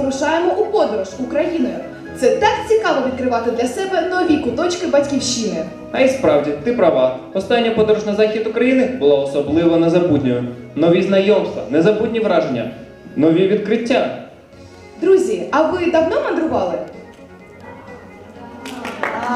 вирушаємо у подорож Україною. Це так цікаво відкривати для себе нові куточки батьківщини. А й справді, ти права. Остання подорож на захід України була особливо незабутньою. Нові знайомства, незабутні враження, нові відкриття. Друзі, а ви давно мандрували?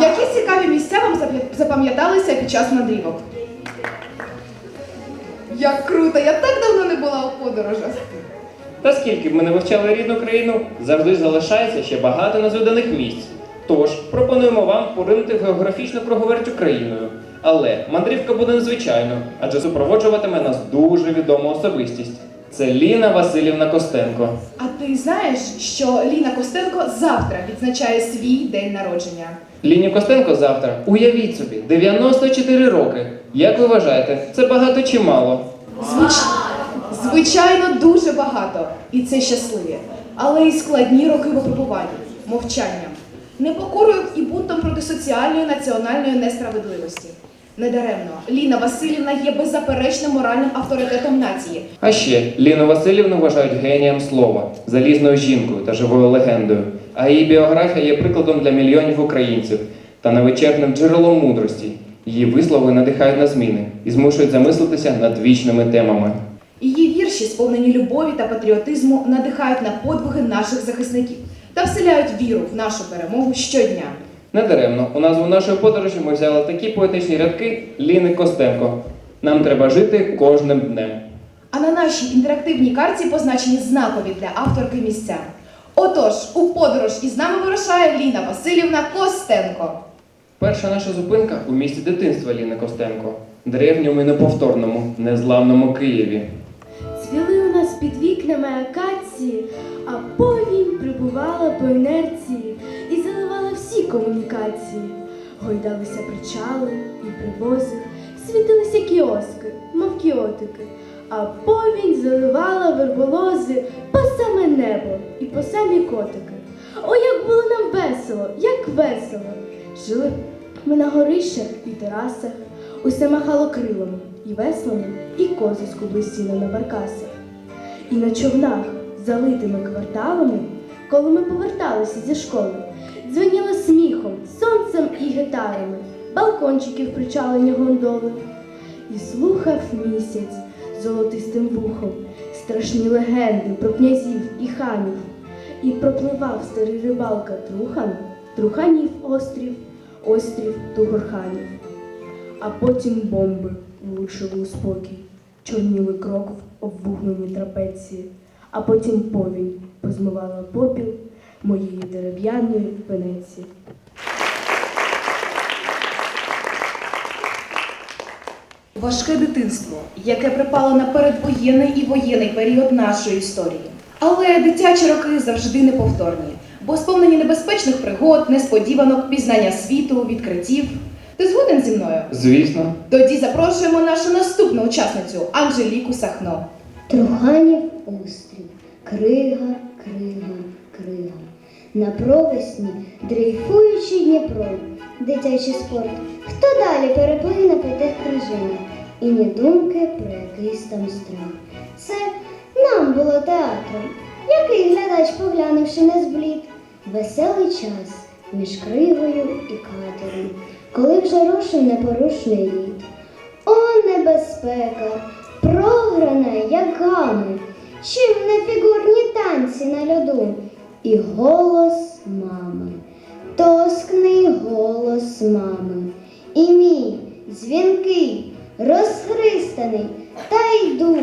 Які цікаві місця вам запам'яталися під час мандрівок? Як круто! Я так давно не була у подорожах. Та скільки б ми не вивчали рідну країну, завжди залишається ще багато незвіданих місць. Тож пропонуємо вам поринути в географічну круговерть Україною. Але мандрівка буде незвичайною, адже супроводжуватиме нас дуже відома особистість. Це Ліна Васильівна Костенко. А ти знаєш, що Ліна Костенко завтра відзначає свій день народження? Ліні Костенко завтра, уявіть собі, 94 роки. Як ви вважаєте, це багато чи мало? Звич... Звичайно, дуже багато, і це щасливі, але й складні роки випробування, мовчанням, непокорою і бунтом проти соціальної національної несправедливості. Недаремно Ліна Васильівна є беззаперечним моральним авторитетом нації. А ще Ліну Васильівну вважають генієм слова, залізною жінкою та живою легендою. А її біографія є прикладом для мільйонів українців та невичерпним джерелом мудрості. Її вислови надихають на зміни і змушують замислитися над вічними темами. Її вірші, сповнені любові та патріотизму, надихають на подвиги наших захисників та вселяють віру в нашу перемогу щодня. Недаремно у назву нашої подорожі ми взяли такі поетичні рядки Ліни Костенко. Нам треба жити кожним днем. А на нашій інтерактивній карті позначені знакові для авторки місця. Отож, у подорож із нами вирушає Ліна Васильівна Костенко. Перша наша зупинка у місті дитинства Ліни Костенко, древньому і неповторному, незламному Києві. Цвіли у нас під вікнами акації, а повінь прибувала по інерції і заливала всі комунікації. Гойдалися причали і привози, світилися кіоски, мов кіотики, а повінь заливала верболози по саме небо і по самі котики. О, як було нам весело, як весело! Жили ми на горищах і терасах, усе махало крилами і веслами, і кози скублисіли на баркасах. І на човнах, залитими кварталами, коли ми поверталися зі школи, дзвеніло сміхом, сонцем і гітарами, балкончиків причалені гондоли. І слухав місяць золотистим вухом страшні легенди про князів і ханів. І пропливав старий рибалка Трухан, Труханів острів, острів Тугорханів. А потім бомби влучили у спокій, чорніли крок в обвугленій трапеції, а потім повінь позмивала попіл моєї дерев'яної Венеції. Важке дитинство, яке припало на передвоєнний і воєнний період нашої історії. Але дитячі роки завжди неповторні, бо сповнені небезпечних пригод, несподіванок, пізнання світу, відкриттів. Ти згоден зі мною? Звісно, Тоді запрошуємо нашу наступну учасницю Анжеліку Сахно. Труханів острів, крига, крига, крига. На провесні дрейфуючий Дніпро, дитячий спорт. Хто далі переплине по тих крижинах? І ні думки про якийсь там страх. Це нам було театром, який глядач, поглянувши, не зблід. Веселий час між кригою і катером, коли вже рушив непорушний лід. О, небезпека, програна, як гами, чим не фігурні танці на льоду, і голос мами, тоскний голос мами, і мій дзвінкий, розхристаний, та йду.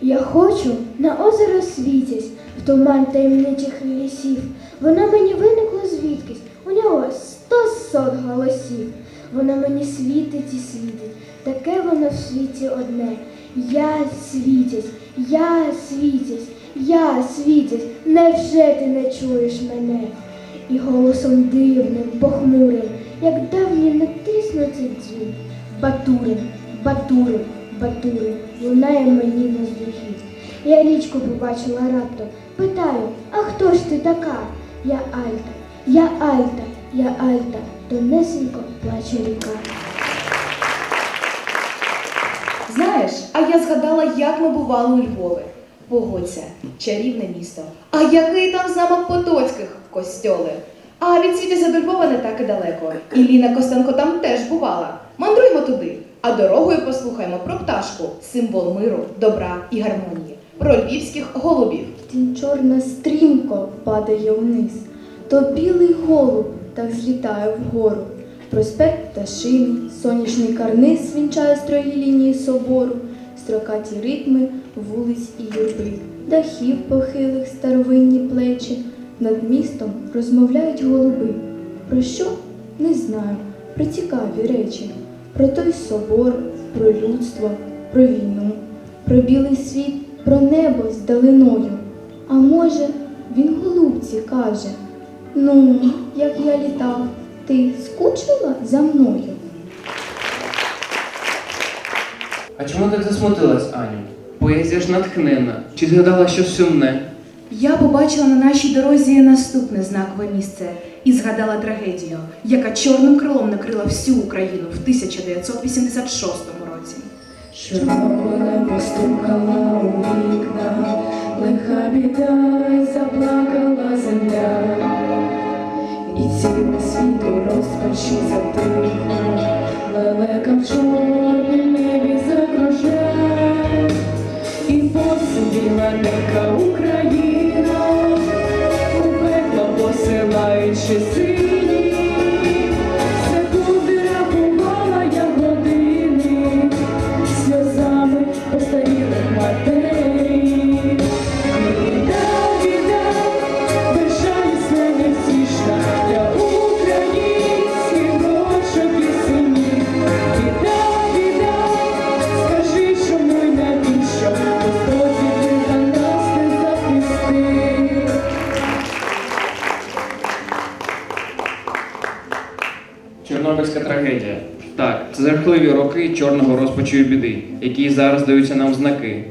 Я хочу на озеро світязь, в туман таємничих лісів. Вона мені виникла звідкись, у нього сто сот голосів. Вона мені світить і світить, таке воно в світі одне. Я світязь, я світязь, я світязь, невже ти не чуєш мене? І голосом дивним, похмурим, як давній натиснутий дзвін. Батурин, батурин, батурин, лунає мені на здухі. Я річку побачила раптом, питаю, а хто ж ти така? Я Альта, я Альта, я Альта, тонесенько плаче ріка. Знаєш, А я згадала, як ми бували у Львові. Погодься, чарівне місто. А який там замок Потоцьких костьоли. А від Світязя до Львова не так і далеко. І Ліна Костенко там теж бувала. Мандруймо туди. А дорогою послухаємо про пташку, символ миру, добра і гармонії, про львівських голубів. Тінь чорна стрімко падає вниз, то білий голуб так злітає вгору. Проспект Пташиний, сонячний карниз вінчає строї лінії собору, строкаті ритми вулиць і юрби, дахів похилих старовинні плечі. Над містом розмовляють голуби. Про що? Не знаю. Про цікаві речі. Про той собор, про людство, про війну, про білий світ, про небо з далиною. А може, він голубці каже: Ну, як я літав, ти скучила за мною? А чому так засмутилась, Аню? Поезія ж натхненна. Чи згадала щось сумне? Я побачила на нашій дорозі наступне знакове місце і згадала трагедію, яка чорним крилом накрила всю Україну в 1986 році. Чорнобилем постукала у вікна, лиха біда заплакала земля, і цілий світу розпачі затихло, лелека в чорнім небі загрожає, і посиділа лека Україна, у пекло посилаючи жахливі роки чорного розпачу і біди, які зараз даються нам знаки.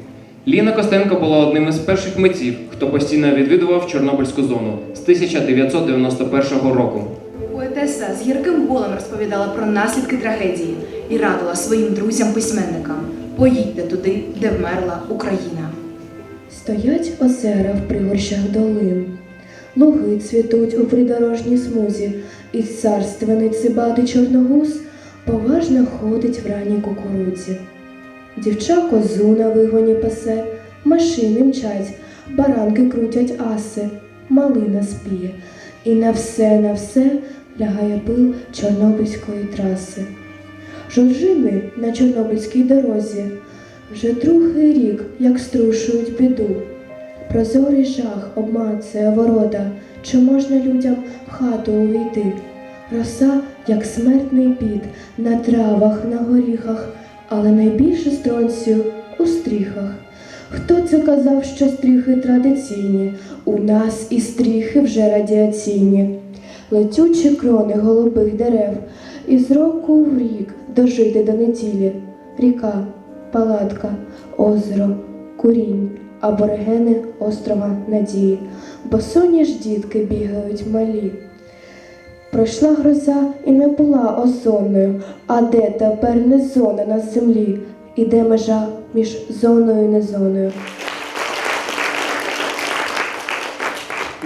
Ліна Костенко була одним із перших митців, хто постійно відвідував Чорнобильську зону з 1991 року. Поетеса з гірким болем розповідала про наслідки трагедії і радила своїм друзям-письменникам: поїдьте туди, де вмерла Україна. Стоять озера в пригорщах долин, луги цвітуть у придорожній смузі, і царственний цибатий чорногуз поважно ходить в ранній кукурудзі. Дівча козу на вигоні пасе, машини мчать, баранки крутять аси, малина спіє, і на все, на все лягає пил Чорнобильської траси. Жоржини на Чорнобильській дорозі вже другий рік, як струшують біду. Прозорий жах обмацує ворота, чи можна людям в хату увійти. Роса, як смертний піт, на травах, на горіхах, але найбільше стронцію у стріхах. Хто це казав, що стріхи традиційні? У нас і стріхи вже радіаційні. Летючі крони голубих дерев, і з року в рік дожити до неділі. Ріка, палатка, озеро, курінь, аборигени острова Надії, бо соні ж дітки бігають малі. Пройшла гроза і не була озонною, а де тепер не зона на землі, і де межа між зоною і незоною.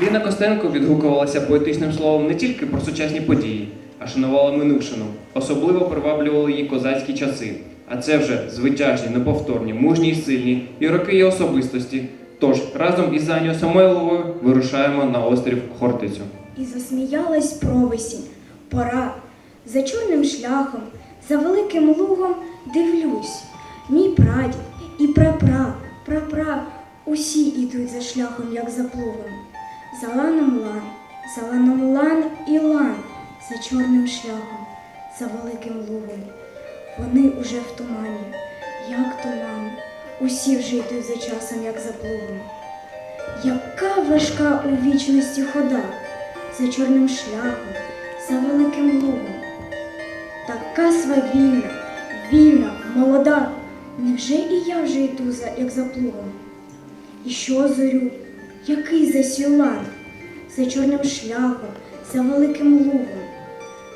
Ліна Костенко відгукувалася поетичним словом не тільки про сучасні події, а шанувала минувшину. Особливо приваблювали її козацькі часи. А це вже звитяжні, неповторні, мужні й сильні, і роки її особистості. Тож разом із Анею Самойловою вирушаємо на острів Хортицю. І засміялась провесінь, пора. За чорним шляхом, за великим лугом дивлюсь. Мій прадід і прапра, прапра, усі ідуть за шляхом, як за плугом. За ланом лан, за ланом лан і лан, за чорним шляхом, за великим лугом. Вони уже в тумані, як туман, усі вже йдуть за часом, як за плугом. Яка важка у вічності хода за чорним шляхом, за великим лугом. Така свавільна, вільна, молода, невже і я вже йду, за, як за плугом? І що зорю, який засілан, за чорним шляхом, за великим лугом?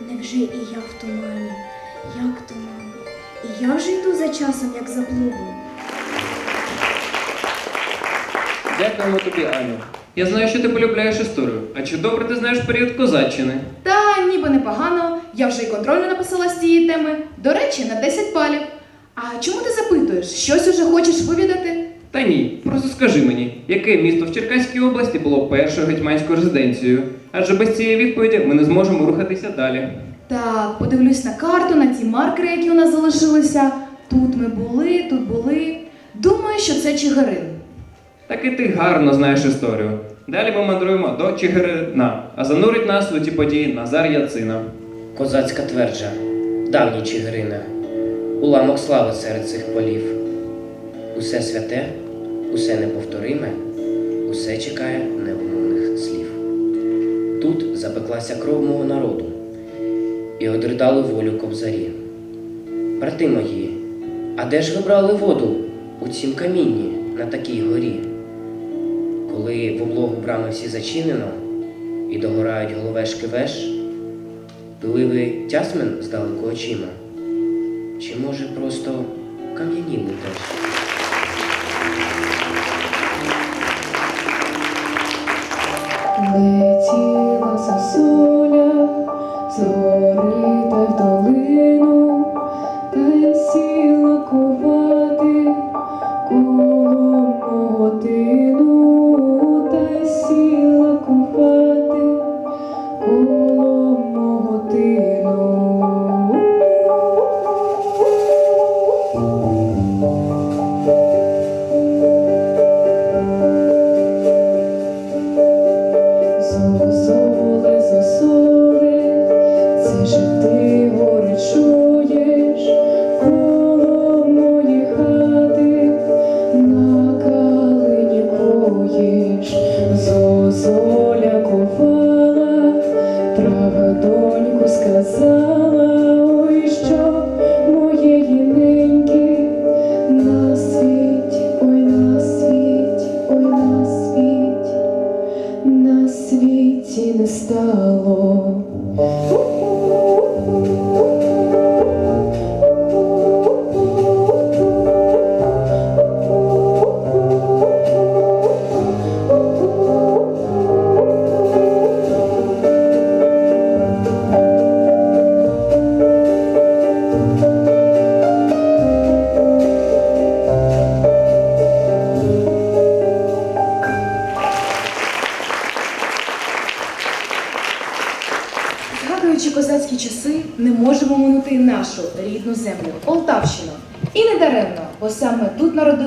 Невже і я в тумані, як туман, і я вже йду за часом, як за плугом? Дякуємо тобі, Аню. Я знаю, що ти полюбляєш історію. А чи добре ти знаєш період козаччини? Та ніби непогано, я вже й контрольно написала з цієї теми. До речі, на 10 балів. А чому ти запитуєш? Щось уже хочеш вивідати? Та ні, просто скажи мені, яке місто в Черкаській області було першою гетьманською резиденцією? Адже без цієї відповіді ми не зможемо рухатися далі. Так, подивлюсь на карту, на ті маркери, які у нас залишилися. Тут ми були, тут були. Думаю, що це Чигирин. Так і ти гарно знаєш історію. Далі ми мандруємо до Чигирина, а занурить нас у ті події Назар Яцина. Козацька тверджа, давній Чигирине, уламок слави серед цих полів. Усе святе, усе неповториме, усе чекає невимовних слів. Тут запеклася кров мого народу, і одридали волю кобзарі. Брати мої, а де ж ви брали воду у цім камінні на такій горі? Коли в облогу брами всі зачинено, і догорають головешки веш, Пили ви тясмен здалеку очима? Чи може просто кам'яніли теж?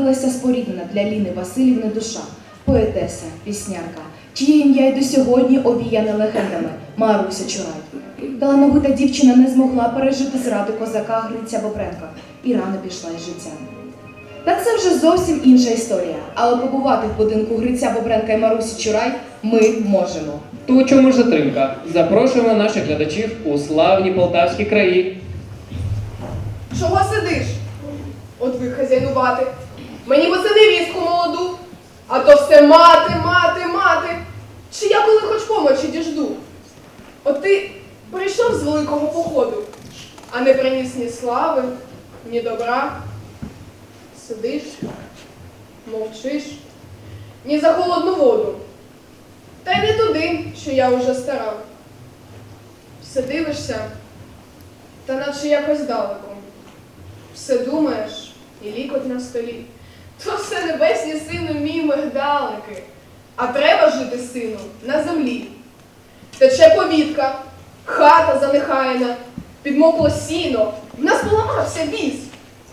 Народилася споріднена для Ліни Васильівни душа, поетеса, піснярка, чиє ім'я й до сьогодні обіяне легендами Маруся Чурай. Талановита дівчина не змогла пережити зраду козака Гриця Бобренка і рано пішла із життя. Та це вже зовсім інша історія. Але побувати в будинку Гриця Бобренка і Марусі Чурай ми можемо. То у чому ж затримка? Запрошуємо наших глядачів у славні полтавські краї. Чого сидиш? От ви хазяйнувати. Мені би це невістку молоду, а то все мати, мати, мати. Чи я коли хоч помочі діжду? От ти прийшов з великого походу, а не приніс ні слави, ні добра. Сидиш, мовчиш, ні за холодну воду. Та й не туди, що я уже стара. Все дивишся, та наче якось далеко. Все думаєш, і лікоть на столі. То все небесні сину мій мигдалики. А треба жити, сину, на землі. Тече повітка, хата занехаяна, підмокло сіно, в нас поламався віз.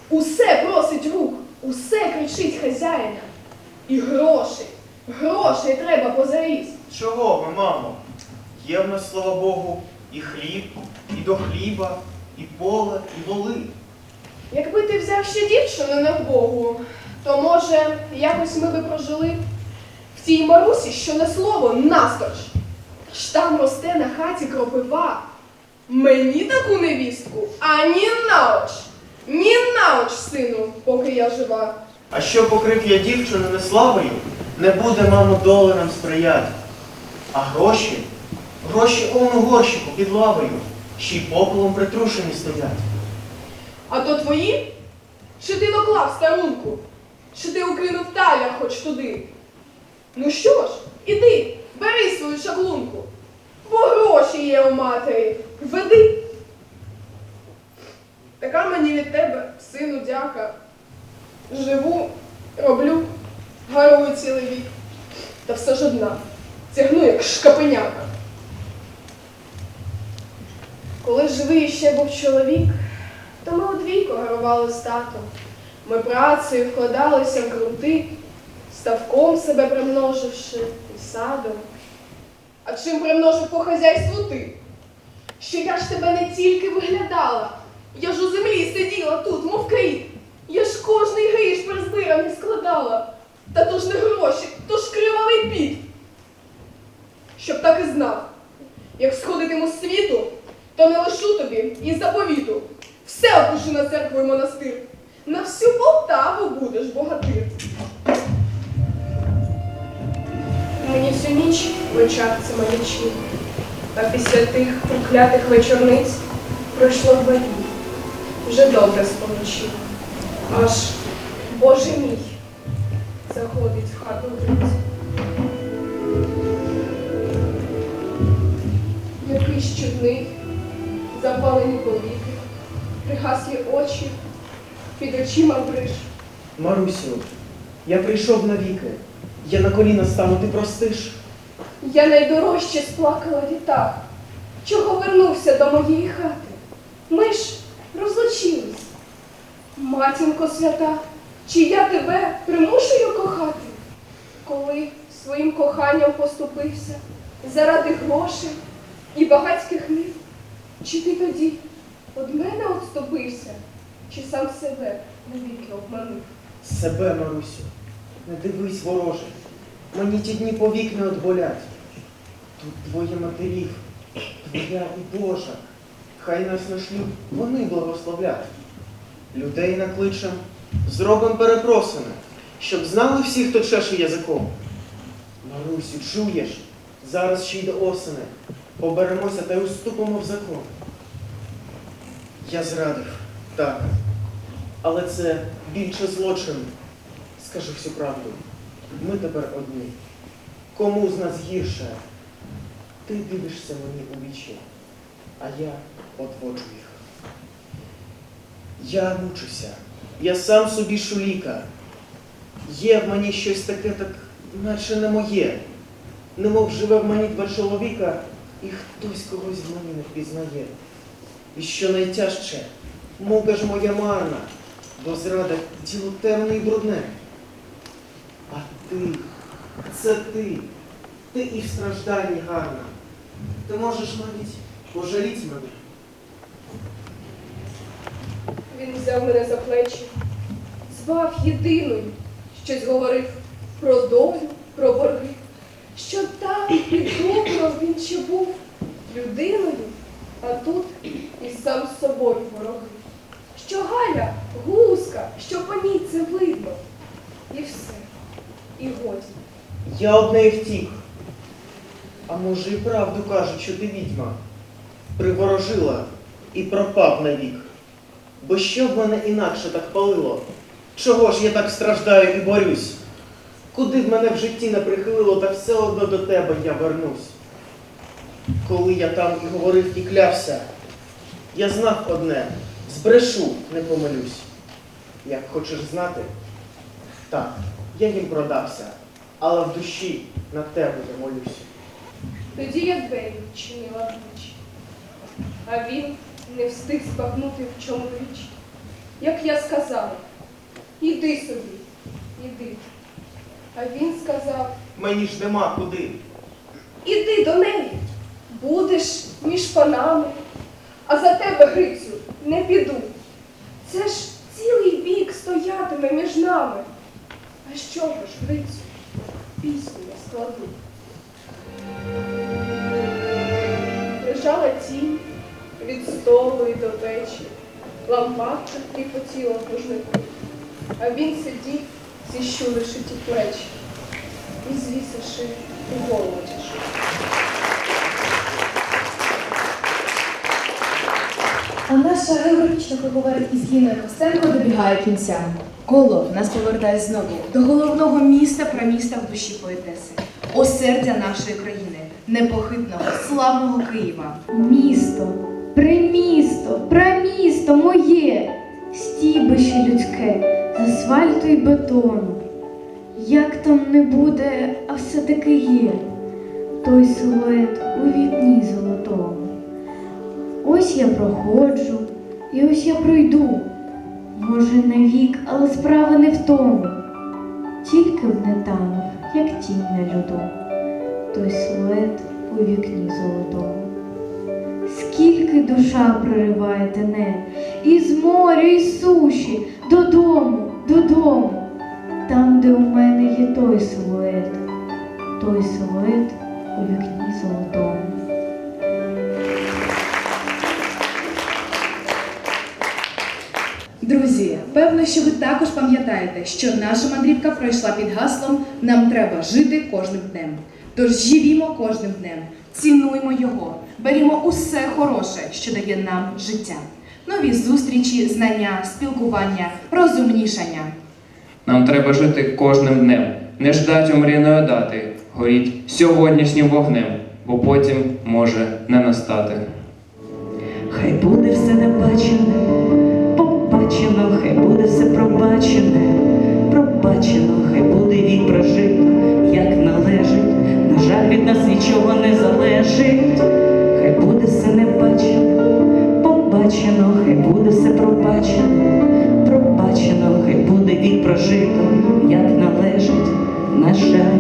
Усе просить рук, усе кричить хазяїна. І грошей, грошей треба позаріз. Чого ви, мамо? Є в нас, слава Богу, і хліб, і до хліба, і поле, і воли. Якби ти взяв ще дівчину на Богу, то може якось ми би прожили в тій Марусі, що не слово насторч. Ж там росте на хаті кропива. Мені таку невістку, ані наоч, ні наоч, сину, поки я жива. А що покрив я дівчину не славою, не буде, мамо, доли нам сприяти. А гроші, гроші он у горщику під лавою, ще й попелом притрушені стоять. А то твої? Чи ти доклав старунку? Чи ти укинув таля хоч туди? Ну що ж, іди, бери свою шаблунку, бо гроші є у матері. Веди. Така мені від тебе, сину, дяка. Живу, роблю, гарую цілий вік. Та все ж одна. Тягну, як шкапеняка. Коли живий ще був чоловік, то ми удвійко гарували з татом. Ми працею вкладалися в ґрунти, ставком себе примноживши і садом. А чим примножив по хазяйству ти? Що я ж тебе не тільки виглядала, я ж у землі сиділа тут, мов кріт. Я ж кожний гріш призбираний складала. Та то ж не гроші, то ж кривавий піт. Щоб так і знав, як сходитиму з світу, то не лишу тобі і заповіту. Все опишу на церкву і монастир. На всю Полтаву будеш богатир. Мені всю ніч в очах це а після тих проклятих вечорниць пройшло два дні. Вже добре споночі. Аж, Боже мій, заходить в хату гриць. Якийсь чудний, запалені повіки, пригаслі очі, під очима бриж. Марусю, я прийшов навіки. Я на коліна стану, ти простиш. Я найдорожче сплакала літа. Чого вернувся до моєї хати? Ми ж розлучились. Матінко свята, чи я тебе примушую кохати? Коли своїм коханням поступився заради грошей і багатських міф, чи ти тоді од мене отступився, чи сам себе навіки обманув? Себе, Марусю, не дивись, вороже. Мені ті дні повік не отболять. Тут двоє матерів, твоя і Божа. Хай нас на шлюб вони благословлять. Людей накличем, зробим перепросини, щоб знали всі, хто чеше язиком. Марусю, чуєш? Зараз ще й до осени. Поберемося та й уступимо в закон. Я зрадив, так. Але це більше злочин. Скажи всю правду. Ми тепер одні. Кому з нас гірше? Ти дивишся мені у вічі, а я отводжу їх. Я мучуся. Я сам собі шуліка. Є в мені щось таке, так наче не моє. Немов живе в мені два чоловіка, і хтось когось в мені не впізнає. І що найтяжче, мука ж моя марна, бо зрада діло темне і брудне. А ти, це ти, ти і в стражданні гарна. Ти можеш навіть пожаліть мене. Він взяв мене за плечі, звав єдиною, щось говорив про долю, про борги, що там під добром він ще був людиною, а тут і сам з собою вороги. Що Галя гуска, що по ній це видно. І все, і годі. Я од неї втік. А може і правду кажуть, що ти відьма. Приворожила і пропав навік. Бо що б мене інакше так палило? Чого ж я так страждаю і борюсь? Куди б мене в житті не прихилило, та все одно до тебе я вернусь. Коли я там і говорив, і клявся, я знав одне, збрешу, не помилюсь. Як хочеш знати, так, я їм продався, але в душі на тебе я молюсь. Тоді я двері відчинила вдвічі, а він не встиг збагнути, в чому річ. Як я сказала, іди собі, іди. А він сказав, Мені ж нема куди. іди до неї, будеш між панами, а за тебе, Грицю, не піду. Це ж цілий вік стоятиме між нами. А що ж, Грицю, пісню я складу. Лежала тінь від столу і до печі, лампадка тріпотіла в кожнику, а він сидів, зіщуливши ті плечі і звісивши голову тяжку. А наша географічна круговерт із Ліною Костенко добігає кінця. Коло нас повертає знову до головного міста праміста в душі поетеси, осердя нашої країни, непохитного, славного Києва. Місто, примісто, прамісто моє, стібище людське з асфальту і бетону. Як там не буде, а все-таки є той силует у вікні золотому. Ось я проходжу, і ось я пройду. Може, не вік, але справа не в тому. Тільки б не як тінь на льоду, той силует у вікні золотому. Скільки душа прориває тене, із моря, із суші, додому, додому, там, де у мене є той силует, той силует у вікні золотому. Певно, що ви також пам'ятаєте, що наша мандрівка пройшла під гаслом Нам треба жити кожним днем. Тож живімо кожним днем, цінуймо його, берімо усе хороше, що дає нам життя. Нові зустрічі, знання, спілкування, розумнішання. Нам треба жити кожним днем, не ждать омріяної дати, горіть сьогоднішнім вогнем, бо потім може не настати. Хай буде все небачене, побачено, хай буде все пробачене, пробачено, хай буде вік прожито, як належить. На жаль, від нас нічого не залежить, хай буде все не небачене, побачено, хай буде все пробачено, пробачено, хай буде вік прожито, як належить. На жаль,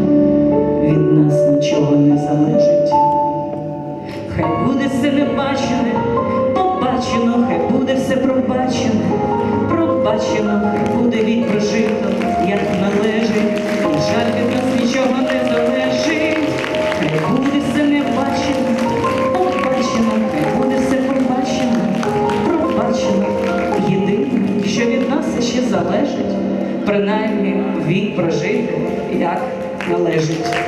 від нас нічого не залежить. Хай буде все небачене, побачено, пробачено, буде від прожито, як належить, і жаль від нас нічого не залежить, хай буде все небачене, побачено, хай буде все пробачено, пробачено. Єдине, що від нас ще залежить, принаймні вік прожити, як належить.